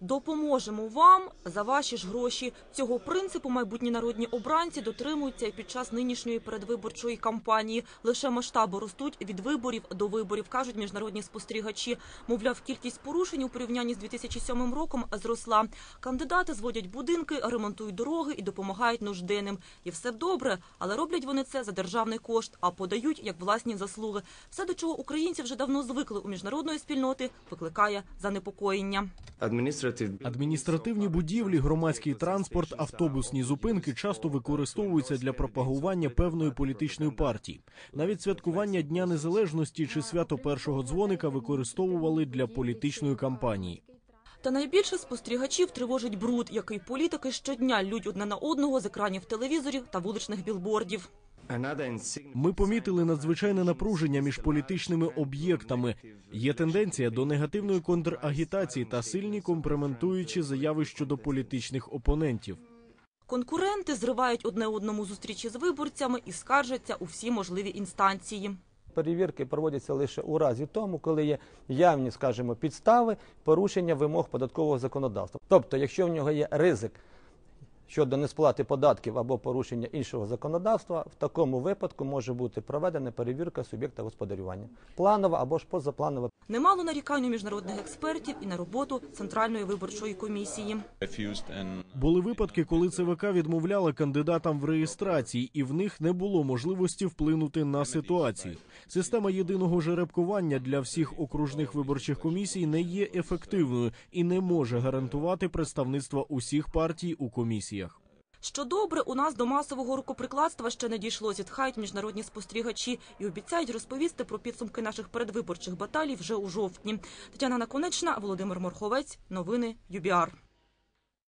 Допоможемо вам за ваші ж гроші. Цього принципу майбутні народні обранці дотримуються і під час нинішньої передвиборчої кампанії. Лише масштаби ростуть від виборів до виборів, кажуть міжнародні спостерігачі. Мовляв, кількість порушень у порівнянні з 2007 роком зросла. Кандидати зводять будинки, ремонтують дороги і допомагають нужденним. І все добре, але роблять вони це за державний кошт, а подають як власні заслуги. Все, до чого українці вже давно звикли у міжнародної спільноти, викликає занепокоєння. Адміністративні будівлі, громадський транспорт, автобусні зупинки часто використовуються для пропагування певної політичної партії. Навіть святкування Дня Незалежності чи свято першого дзвоника використовували для політичної кампанії. Та найбільше спостерігачів тривожить бруд, який політики щодня лють одне на одного з екранів телевізорів та вуличних білбордів. Ми помітили надзвичайне напруження між політичними об'єктами. Є тенденція до негативної контрагітації та сильні компрометуючі заяви щодо політичних опонентів. Конкуренти зривають одне одному зустрічі з виборцями і скаржаться у всі можливі інстанції. Перевірки проводяться лише у разі тому, коли є явні, скажімо, підстави порушення вимог податкового законодавства. Тобто, якщо в нього є ризик щодо несплати податків або порушення іншого законодавства, в такому випадку може бути проведена перевірка суб'єкта господарювання, планова або ж позапланова. Немало нарікань у міжнародних експертів і на роботу Центральної виборчої комісії. Були випадки, коли ЦВК відмовляла кандидатам в реєстрації, і в них не було можливості вплинути на ситуацію. Система єдиного жеребкування для всіх окружних виборчих комісій не є ефективною і не може гарантувати представництво усіх партій у комісіях. Що добре, у нас до масового рукоприкладства ще не дійшло, зітхають міжнародні спостерігачі і обіцяють розповісти про підсумки наших передвиборчих баталій вже у жовтні. Тетяна Наконечна, Володимир Морховець. Новини ЮБІАР.